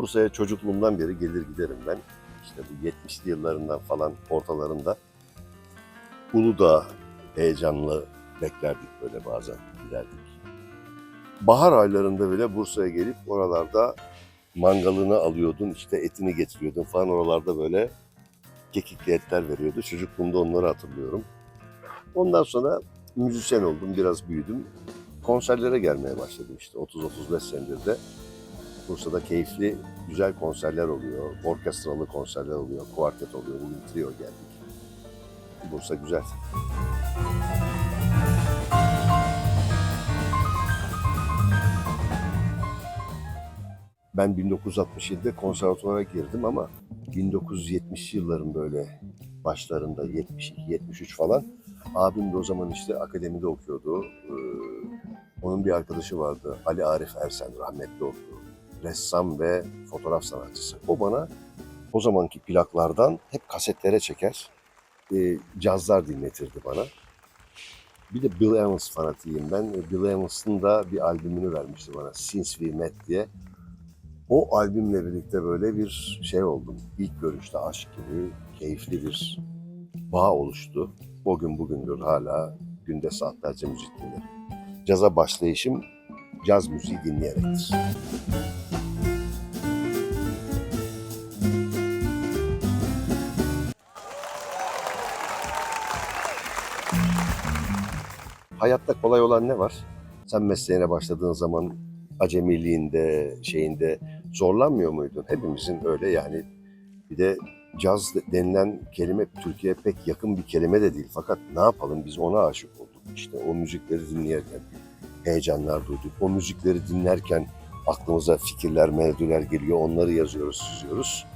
Bursa'ya çocukluğumdan beri gelir giderim ben. İşte bu 70'li yıllarından falan ortalarında Uludağ heyecanlı beklerdik böyle bazen giderdik. Bahar aylarında bile Bursa'ya gelip oralarda mangalını alıyordun, işte etini getiriyordun falan oralarda böyle kekikli etler veriyordu. Çocukluğumda onları hatırlıyorum. Ondan sonra müzisyen oldum, biraz büyüdüm. Konserlere gelmeye başladım işte 30-35 senedir de. Bursa'da keyifli, güzel konserler oluyor. Orkestralı konserler oluyor, kuartet oluyor. Bugün trio geldik. Bursa güzel. Ben 1967'de konservatuvara girdim ama 1970 yılların böyle başlarında 72-73 falan abim de o zaman işte akademide okuyordu. Ee, onun bir arkadaşı vardı Ali Arif Ersen rahmetli oldu. Ressam ve fotoğraf sanatçısı. O bana o zamanki plaklardan hep kasetlere çeker. E, cazlar dinletirdi bana. Bir de Bill Evans fanatiyim ben. Bill Evans'ın da bir albümünü vermişti bana. Since We Met diye. O albümle birlikte böyle bir şey oldum. İlk görüşte aşk gibi keyifli bir bağ oluştu. O gün bugündür hala günde saatlerce müzik dinlerim. Caza başlayışım caz müziği dinleyerektir. Hayatta kolay olan ne var? Sen mesleğine başladığın zaman acemiliğinde, şeyinde zorlanmıyor muydun? Hepimizin öyle yani. Bir de caz denilen kelime Türkiye'ye pek yakın bir kelime de değil. Fakat ne yapalım biz ona aşık olduk. İşte o müzikleri dinlerken heyecanlar duyduk. O müzikleri dinlerken aklımıza fikirler, melodiler geliyor. Onları yazıyoruz, çiziyoruz.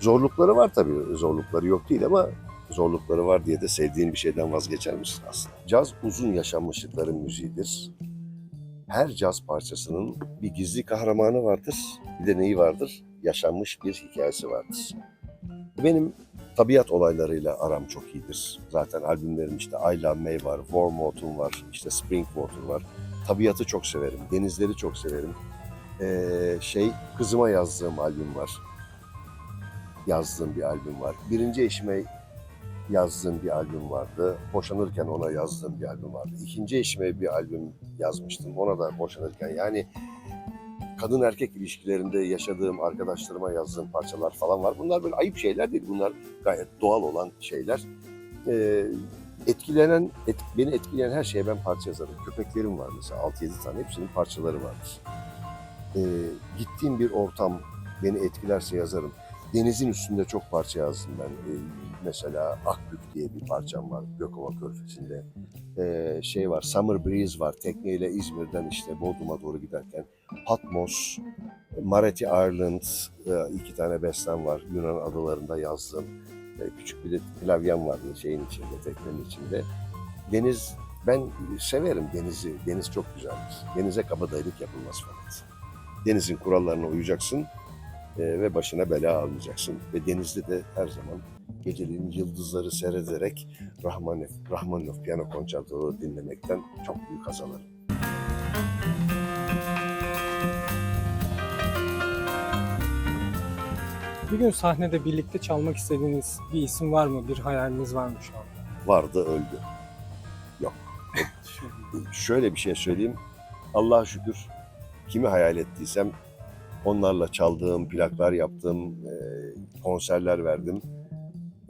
Zorlukları var tabii. Zorlukları yok değil ama zorlukları var diye de sevdiğin bir şeyden vazgeçer misin aslında? Caz uzun yaşanmışlıkların müziğidir. Her caz parçasının bir gizli kahramanı vardır. Bir de neyi vardır? Yaşanmış bir hikayesi vardır. Benim tabiat olaylarıyla aram çok iyidir. Zaten albümlerim işte Love May var, Warm Autumn var, işte Spring Water var. Tabiatı çok severim, denizleri çok severim. Ee, şey, kızıma yazdığım albüm var. Yazdığım bir albüm var. Birinci eşime yazdığım bir albüm vardı. Boşanırken ona yazdığım bir albüm vardı. İkinci eşime bir albüm yazmıştım. Ona da boşanırken yani kadın erkek ilişkilerinde yaşadığım arkadaşlarıma yazdığım parçalar falan var. Bunlar böyle ayıp şeyler değil. Bunlar gayet doğal olan şeyler. Ee, etkilenen, et, beni etkileyen her şeye ben parça yazarım. Köpeklerim var mesela 6-7 tane hepsinin parçaları vardır. Ee, gittiğim bir ortam beni etkilerse yazarım. Denizin üstünde çok parça yazdım ben. Ee, mesela Akbük diye bir parçam var Gökova Körfezi'nde. Ee, şey var Summer Breeze var tekneyle İzmir'den işte Bodrum'a doğru giderken. Patmos, Mareti Ireland e, iki tane bestem var Yunan adalarında yazdım. E, Küçük bir de klavyem vardı şeyin içinde, teknenin içinde. Deniz, ben severim denizi. Deniz çok güzeldir. Denize kabadayılık yapılmaz fakat. Denizin kurallarına uyacaksın ve başına bela almayacaksın. Ve denizde de her zaman geceleyin yıldızları seyrederek Rahmaninoff, Rahmaninoff piyano konçertoları dinlemekten çok büyük haz alırım. Bir gün sahnede birlikte çalmak istediğiniz bir isim var mı? Bir hayaliniz var mı şu anda? Vardı öldü. Şöyle bir şey söyleyeyim. Allah'a şükür kimi hayal ettiysem onlarla çaldığım, plaklar yaptım, e, konserler verdim.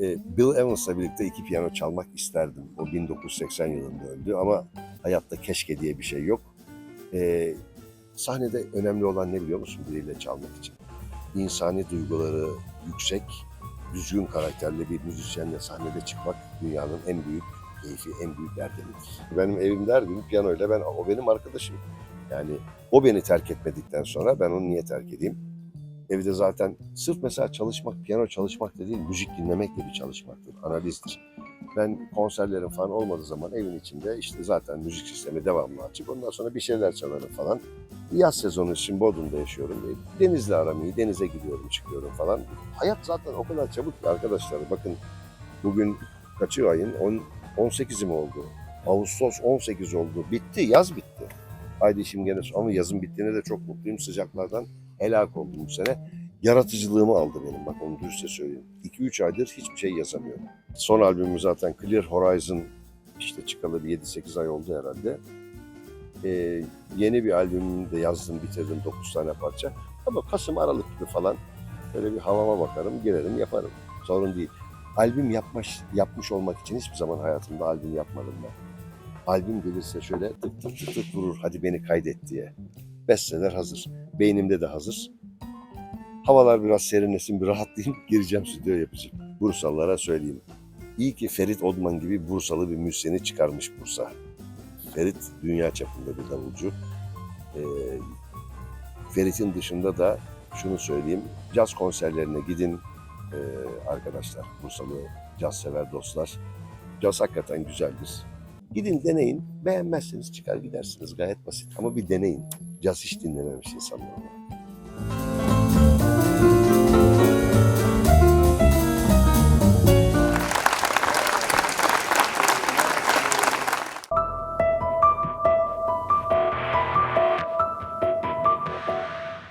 E, Bill Evans'la birlikte iki piyano çalmak isterdim. O 1980 yılında öldü ama hayatta keşke diye bir şey yok. E, sahnede önemli olan ne biliyor musun biriyle çalmak için? İnsani duyguları yüksek, düzgün karakterli bir müzisyenle sahnede çıkmak dünyanın en büyük keyfi, en büyük erdemidir. Benim evimde her piyanoyla ben, o benim arkadaşım. Yani o beni terk etmedikten sonra ben onu niye terk edeyim? Evde zaten sırf mesela çalışmak, piyano çalışmak da değil, müzik dinlemek de bir çalışmaktır, analizdir. Ben konserlerim falan olmadığı zaman evin içinde işte zaten müzik sistemi devamlı açık. Ondan sonra bir şeyler çalarım falan. Yaz sezonu için Bodrum'da yaşıyorum. Denizle aram iyi, denize gidiyorum, çıkıyorum falan. Hayat zaten o kadar çabuk ki arkadaşlar. Bakın bugün kaçı ayın? 10, 18'i mi oldu? Ağustos 18 oldu. Bitti, yaz bitti. Haydi işim gene ama yazın bittiğine de çok mutluyum sıcaklardan. helak oldum bu sene. Yaratıcılığımı aldı benim bak onu dürüstçe söyleyeyim. 2-3 aydır hiçbir şey yazamıyorum. Son albümüm zaten Clear Horizon işte çıkalı bir 7-8 ay oldu herhalde. Ee, yeni bir albümümü de yazdım bitirdim 9 tane parça. Ama Kasım Aralık gibi falan böyle bir havama bakarım girerim yaparım. Sorun değil. Albüm yapmış, yapmış olmak için hiçbir zaman hayatımda albüm yapmadım ben. Albüm gelirse şöyle tık tık tık tık vurur hadi beni kaydet diye. Besteler hazır. Beynimde de hazır. Havalar biraz serinlesin bir rahatlayayım gireceğim stüdyo yapacağım. Bursalılara söyleyeyim. İyi ki Ferit Odman gibi Bursalı bir müzisyeni çıkarmış Bursa. Ferit dünya çapında bir davulcu. Ee, Ferit'in dışında da şunu söyleyeyim. Caz konserlerine gidin ee, arkadaşlar. Bursalı caz sever dostlar. Caz hakikaten güzeldir. Gidin deneyin. Beğenmezseniz çıkar gidersiniz. Gayet basit. Ama bir deneyin. Caz hiç dinlememiş insanlar.